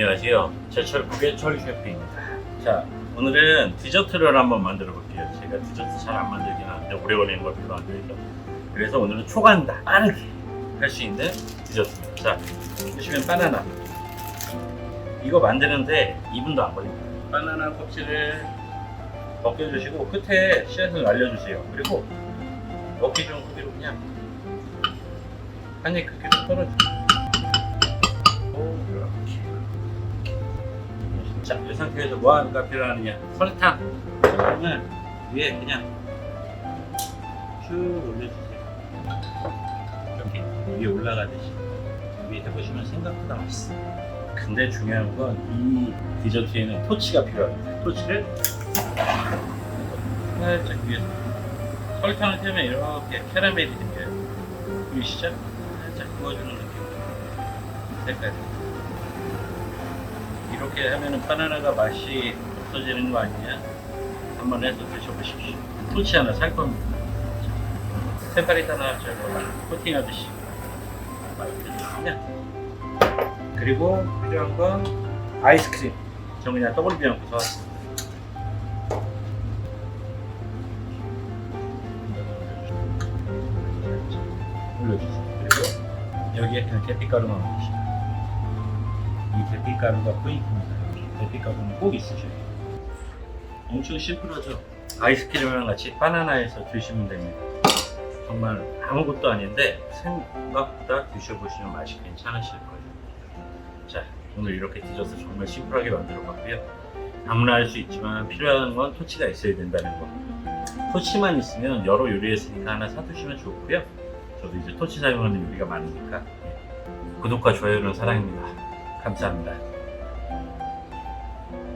안녕하세요. 제철 국외철 셰프입니다. 자, 오늘은 디저트를 한번 만들어 볼게요. 제가 디저트 잘 안 만들긴 하는데 오래 걸리는 걸 별로 안 좋아해서. 그래서 오늘은 초간다, 빠르게 할 수 있는 디저트입니다. 자, 보시면 바나나. 이거 만드는데 2분도 안 걸립니다. 바나나 껍질을 벗겨주시고 끝에 씨앗을 날려주세요. 그리고 먹기 좋은 크기로 그냥 한입 크기로 썰어주세요. 이렇게. 자, 이 상태에서 뭐가 필요하느냐? 설탕. 설탕을 위에 그냥 쭉 올려주세요. 이렇게 위에 올라가듯이 위에 해보시면 생각보다 맛있어요. 근데 중요한 건 이 디저트에는 토치가 필요합니다. 토치를 살짝 위에 설탕을 태우면 이렇게 캐러멜이 생겨요. 보이시죠? 살짝 구워주는 느낌. 색깔 이. 이렇게 하면은 바나나가 맛이 없어지는 거 아니냐? 한번 해서 드셔보십시오. 토치 하나 살 겁니다. 색깔이 다 나왔죠? 코팅하듯이. 맛있겠냐? 그리고 필요한 건 아이스크림. 저 그냥 떠올리지 않고 사왔습니다. 올려주세요. 그리고 여기에 그냥 계피가루만 올리시면 이 계피가루가 포인트입니다. 계피가루는 꼭 있으셔야 돼요. 엄청 심플하죠? 아이스크림이랑 같이 바나나에서 드시면 됩니다. 정말 아무것도 아닌데 생각보다 드셔보시면 맛이 괜찮으실 거예요. 자, 오늘 이렇게 디저트 정말 심플하게 만들어 봤고요. 아무나 할 수 있지만 필요한 건 토치가 있어야 된다는 거. 토치만 있으면 여러 요리했으니까 하나 사두시면 좋고요. 저도 이제 토치 사용하는 요리가 많으니까 예. 구독과 좋아요는 사랑입니다. 감사합니다.